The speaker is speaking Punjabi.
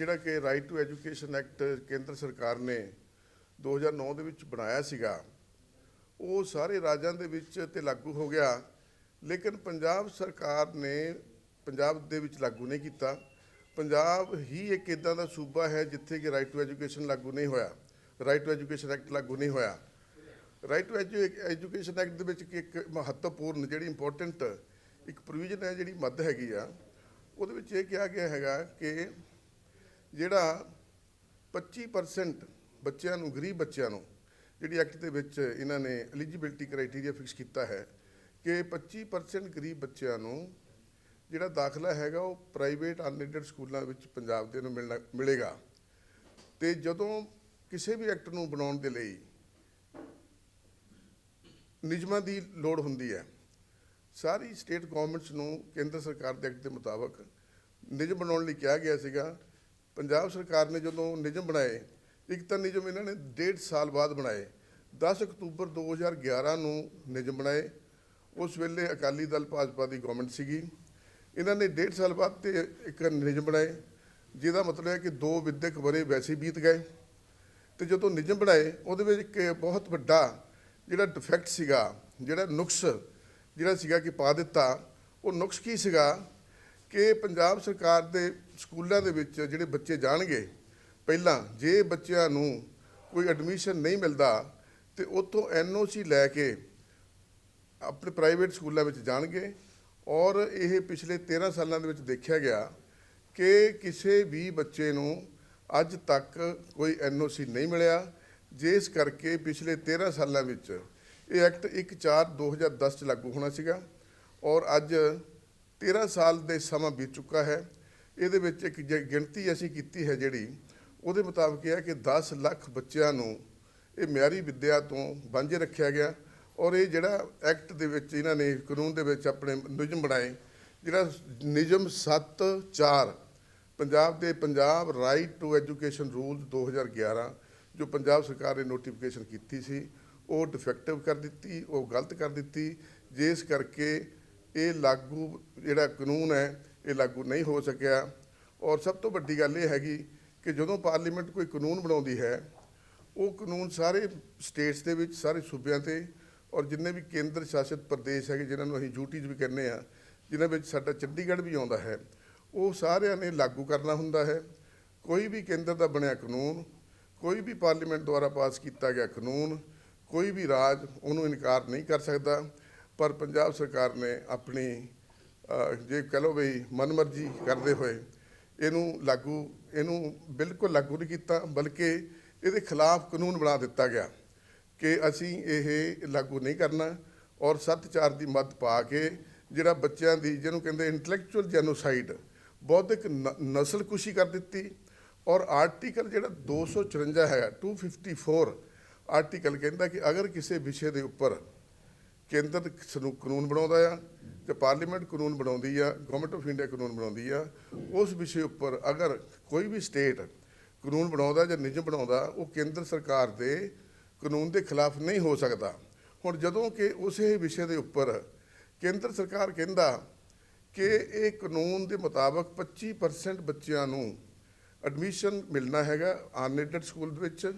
ਜਿਹੜਾ ਕਿ ਰਾਈਟ ਟੂ ਐਜੂਕੇਸ਼ਨ ਐਕਟ ਕੇਂਦਰ ਸਰਕਾਰ ਨੇ 2009 ਦੇ ਵਿੱਚ ਬਣਾਇਆ ਸੀਗਾ, ਉਹ ਸਾਰੇ ਰਾਜਾਂ ਦੇ ਵਿੱਚ ਤੇ ਲਾਗੂ ਹੋ ਗਿਆ, ਲੇਕਿਨ ਪੰਜਾਬ ਸਰਕਾਰ ਨੇ ਪੰਜਾਬ ਦੇ ਵਿੱਚ ਲਾਗੂ ਨਹੀਂ ਕੀਤਾ। ਪੰਜਾਬ ਹੀ ਇੱਕ ਇਦਾਂ ਦਾ ਸੂਬਾ ਹੈ ਜਿੱਥੇ ਕਿ ਰਾਈਟ ਟੂ ਐਜੂਕੇਸ਼ਨ ਲਾਗੂ ਨਹੀਂ ਹੋਇਆ ਰਾਈਟ ਟੂ ਐਜੂਕੇਸ਼ਨ ਐਕਟ ਲਾਗੂ ਨਹੀਂ ਹੋਇਆ। ਰਾਈਟ ਟੂ ਐਜੂਕੇਸ਼ਨ ਐਕਟ ਦੇ ਵਿੱਚ ਇੱਕ- ਮਹੱਤਵਪੂਰਨ ਜਿਹੜੀ ਇੰਪੋਰਟੈਂਟ ਇੱਕ ਪ੍ਰੋਵੀਜ਼ਨ ਹੈ ਜਿਹੜੀ ਮੱਦ ਹੈਗੀ ਆ, ਉਹਦੇ ਵਿੱਚ ਇਹ ਕਿਹਾ ਗਿਆ ਹੈਗਾ ਕਿ ਜਿਹੜਾ 25% ਬੱਚਿਆਂ ਨੂੰ, ਗਰੀਬ ਬੱਚਿਆਂ ਨੂੰ, ਜਿਹੜੀ ਐਕਟ ਦੇ ਵਿੱਚ ਇਹਨਾਂ ਨੇ ਐਲੀਜੀਬਿਲਟੀ ਕ੍ਰਾਈਟੇਰੀਆ ਫਿਕਸ ਕੀਤਾ ਹੈ ਕਿ 25% ਗਰੀਬ ਬੱਚਿਆਂ ਨੂੰ ਜਿਹੜਾ ਦਾਖਲਾ ਹੈਗਾ ਉਹ ਪ੍ਰਾਈਵੇਟ ਅਨਐਡਡ ਸਕੂਲਾਂ ਵਿੱਚ ਪੰਜਾਬ ਦੇ ਨੂੰ ਮਿਲਣਾ, ਮਿਲੇਗਾ। ਤੇ ਜਦੋਂ ਕਿਸੇ ਵੀ ਐਕਟ ਨੂੰ ਬਣਾਉਣ ਦੇ ਲਈ ਨਿਯਮਾਂ ਦੀ ਲੋੜ ਹੁੰਦੀ ਹੈ, ਸਾਰੀ ਸਟੇਟ ਗਵਰਨਮੈਂਟਸ ਨੂੰ ਕੇਂਦਰ ਸਰਕਾਰ ਦੇ ਐਕਟ ਦੇ ਮੁਤਾਬਕ ਨਿਯਮ ਬਣਾਉਣ ਲਈ ਕਿਹਾ ਗਿਆ ਸੀਗਾ ਪੰਜਾਬ ਸਰਕਾਰ ਨੇ ਜਦੋਂ ਨਿਯਮ ਬਣਾਏ, ਇੱਕ ਤਾਂ ਨਿਯਮ ਇਹਨਾਂ ਨੇ ਡੇਢ ਸਾਲ ਬਾਅਦ ਬਣਾਏ। 10 ਅਕਤੂਬਰ 2011 ਨੂੰ ਨਿਯਮ ਬਣਾਏ। ਉਸ ਵੇਲੇ ਅਕਾਲੀ ਦਲ ਭਾਜਪਾ ਦੀ ਗਵਰਨਮੈਂਟ ਸੀਗੀ। ਇਹਨਾਂ ਨੇ ਡੇਢ ਸਾਲ ਬਾਅਦ ਤੇ ਇੱਕ ਨਿਯਮ ਬਣਾਏ, ਜਿਹਦਾ ਮਤਲਬ ਹੈ ਕਿ ਦੋ ਵਿਦਿਅਕ ਵਰੇ ਵੈਸੇ ਬੀਤ ਗਏ। ਤੇ ਜਦੋਂ ਨਿਯਮ ਬਣਾਏ, ਉਹਦੇ ਵਿੱਚ ਇੱਕ ਬਹੁਤ ਵੱਡਾ ਜਿਹੜਾ ਡਿਫੈਕਟ ਸੀਗਾ, ਜਿਹੜਾ ਨੁਕਸ, ਜਿਹੜਾ ਸੀਗਾ ਕਿ ਪਾ ਦਿੱਤਾ, ਉਹ ਨੁਕਸ ਕੀ ਸੀਗਾ? ਕਿ ਪੰਜਾਬ ਸਰਕਾਰ ਦੇ ਸਕੂਲਾਂ ਦੇ ਵਿੱਚ ਜਿਹੜੇ ਬੱਚੇ ਜਾਣਗੇ, ਪਹਿਲਾਂ ਜੇ ਬੱਚਿਆਂ ਨੂੰ ਕੋਈ ਐਡਮਿਸ਼ਨ ਨਹੀਂ ਮਿਲਦਾ ਤੇ ਉਤੋਂ ਐਨਓਸੀ ਲੈ ਕੇ ਆਪਣੇ ਪ੍ਰਾਈਵੇਟ ਸਕੂਲਾਂ ਵਿੱਚ ਜਾਣਗੇ ਔਰ ਇਹ ਪਿਛਲੇ 13 ਸਾਲਾਂ ਦੇ ਵਿੱਚ ਦੇਖਿਆ ਗਿਆ ਕਿ ਕਿਸੇ ਵੀ ਬੱਚੇ ਨੂੰ ਅੱਜ ਤੱਕ ਕੋਈ ਐਨਓਸੀ ਨਹੀਂ ਮਿਲਿਆ, ਜਿਸ ਕਰਕੇ ਪਿਛਲੇ 13 ਸਾਲਾਂ ਵਿੱਚ ਇਹ ਐਕਟ 1/4/2010 ਚ ਲਾਗੂ ਹੋਣਾ ਸੀਗਾ ਔਰ ਅੱਜ 13 ਸਾਲ ਦੇ ਸਮਾਂ ਬੀਤ ਚੁੱਕਾ ਹੈ। ਇਹਦੇ ਵਿੱਚ ਇੱਕ ਜ- ਗਿਣਤੀ ਅਸੀਂ ਕੀਤੀ ਹੈ ਜਿਹੜੀ, ਉਹਦੇ ਮੁਤਾਬਕ ਇਹ ਹੈ ਕਿ 10 ਲੱਖ ਬੱਚਿਆਂ ਨੂੰ ਇਹ ਮਿਆਰੀ ਵਿੱਦਿਆ ਤੋਂ ਵਾਂਝੇ ਰੱਖਿਆ ਗਿਆ ਔਰ ਇਹ ਜਿਹੜਾ ਐਕਟ ਦੇ ਵਿੱਚ ਇਹਨਾਂ ਨੇ ਕਾਨੂੰਨ ਦੇ ਵਿੱਚ ਆਪਣੇ ਨਿਯਮ ਬਣਾਏ, ਜਿਹੜਾ ਨਿਯਮ 7 4 ਪੰਜਾਬ ਦੇ Punjab right to education rules 2011 ਜੋ ਪੰਜਾਬ ਸਰਕਾਰ ਨੇ ਨੋਟੀਫਿਕੇਸ਼ਨ ਕੀਤੀ ਸੀ, ਉਹ ਡਿਫੈਕਟਿਵ ਕਰ ਦਿੱਤੀ, ਉਹ ਗਲਤ ਕਰ ਦਿੱਤੀ। ਜਿਸ ਕਰਕੇ ਇਹ ਲਾਗੂ ਜਿਹੜਾ ਕਾਨੂੰਨ ਹੈ, ਇਹ ਲਾਗੂ ਨਹੀਂ ਹੋ ਸਕਿਆ। ਔਰ ਸਭ ਤੋਂ ਵੱਡੀ ਗੱਲ ਇਹ ਹੈਗੀ ਕਿ ਜਦੋਂ ਪਾਰਲੀਮੈਂਟ ਕੋਈ ਕਾਨੂੰਨ ਬਣਾਉਂਦੀ ਹੈ, ਉਹ ਕਾਨੂੰਨ ਸਾਰੇ ਸਟੇਟਸ ਦੇ ਵਿੱਚ, ਸਾਰੇ ਸੂਬਿਆਂ ਤੇ ਔਰ ਜਿੰਨੇ ਵੀ ਕੇਂਦਰ ਸ਼ਾਸਿਤ ਪ੍ਰਦੇਸ਼ ਹੈਗੇ, ਜਿਨ੍ਹਾਂ ਨੂੰ ਅਸੀਂ ਯੂਟੀਜ਼ ਵੀ ਕਹਿੰਦੇ ਆ ਜਿਨ੍ਹਾਂ ਵਿੱਚ ਸਾਡਾ ਚੰਡੀਗੜ੍ਹ ਵੀ ਆਉਂਦਾ ਹੈ, ਉਹ ਸਾਰਿਆਂ ਨੇ ਲਾਗੂ ਕਰਨਾ ਹੁੰਦਾ ਹੈ। ਕੋਈ ਵੀ ਕੇਂਦਰ ਦਾ ਬਣਿਆ ਕਾਨੂੰਨ, ਕੋਈ ਵੀ ਪਾਰਲੀਮੈਂਟ ਦੁਆਰਾ ਪਾਸ ਕੀਤਾ ਗਿਆ ਕਾਨੂੰਨ, ਕੋਈ ਵੀ ਰਾਜ ਉਹਨੂੰ ਇਨਕਾਰ ਨਹੀਂ ਕਰ ਸਕਦਾ। ਪਰ ਪੰਜਾਬ ਸਰਕਾਰ ਨੇ ਆਪਣੀ ਜੇ ਕਹ ਲਓ ਵੀ ਮਨਮਰਜ਼ੀ ਕਰਦੇ ਹੋਏ ਇਹਨੂੰ ਲਾਗੂ, ਇਹਨੂੰ ਬਿਲਕੁਲ ਲਾਗੂ ਨਹੀਂ ਕੀਤਾ, ਬਲਕਿ ਇਹਦੇ ਖਿਲਾਫ ਕਾਨੂੰਨ ਬਣਾ ਦਿੱਤਾ ਗਿਆ ਕਿ ਅਸੀਂ ਇਹ ਲਾਗੂ ਨਹੀਂ ਕਰਨਾ ਔਰ 7-4 ਦੀ ਮੱਤ ਪਾ ਕੇ ਜਿਹੜਾ ਬੱਚਿਆਂ ਦੀ, ਜਿਹਨੂੰ ਕਹਿੰਦੇ ਇੰਟੈਲੈਕਚੁਅਲ ਜੈਨੋਸਾਈਡ ਬੌਧਿਕ ਨ- ਨਸਲਕੁਸ਼ੀ ਕਰ ਦਿੱਤੀ ਔਰ ਆਰਟੀਕਲ ਜਿਹੜਾ 254 ਹੈਗਾ 254 ਆਰਟੀਕਲ ਕਹਿੰਦਾ ਕਿ ਅਗਰ ਕਿਸੇ ਵਿਸ਼ੇ ਦੇ ਉੱਪਰ ਕੇਂਦਰ ਸਨੂੰ, ਕਾਨੂੰਨ ਬਣਾਉਂਦਾ ਆ ਤੇ ਪਾਰਲੀਮੈਂਟ ਕਾਨੂੰਨ ਬਣਾਉਂਦੀ ਆ ਗਵਰਨਮੈਂਟ ਆਫ ਇੰਡੀਆ ਕਾਨੂੰਨ ਬਣਾਉਂਦੀ ਆ, ਉਸ ਵਿਸ਼ੇ ਉੱਪਰ ਅਗਰ ਕੋਈ ਵੀ ਸਟੇਟ ਕਾਨੂੰਨ ਬਣਾਉਂਦਾ ਜਾਂ ਨਿਯਮ ਬਣਾਉਂਦਾ, ਉਹ ਕੇਂਦਰ ਸਰਕਾਰ ਦੇ ਕਾਨੂੰਨ ਦੇ ਖਿਲਾਫ ਨਹੀਂ ਹੋ ਸਕਦਾ। ਹੁਣ ਜਦੋਂ ਕਿ ਉਸੇ ਵਿਸ਼ੇ ਦੇ ਉੱਪਰ ਕੇਂਦਰ ਸਰਕਾਰ ਕਹਿੰਦਾ ਕਿ ਇਹ ਕਾਨੂੰਨ ਦੇ ਮੁਤਾਬਕ 25% ਬੱਚਿਆਂ ਨੂੰ ਐਡਮਿਸ਼ਨ ਮਿਲਣਾ ਹੈਗਾ ਅਨਐਡਡ ਸਕੂਲ ਦੇ ਵਿੱਚ।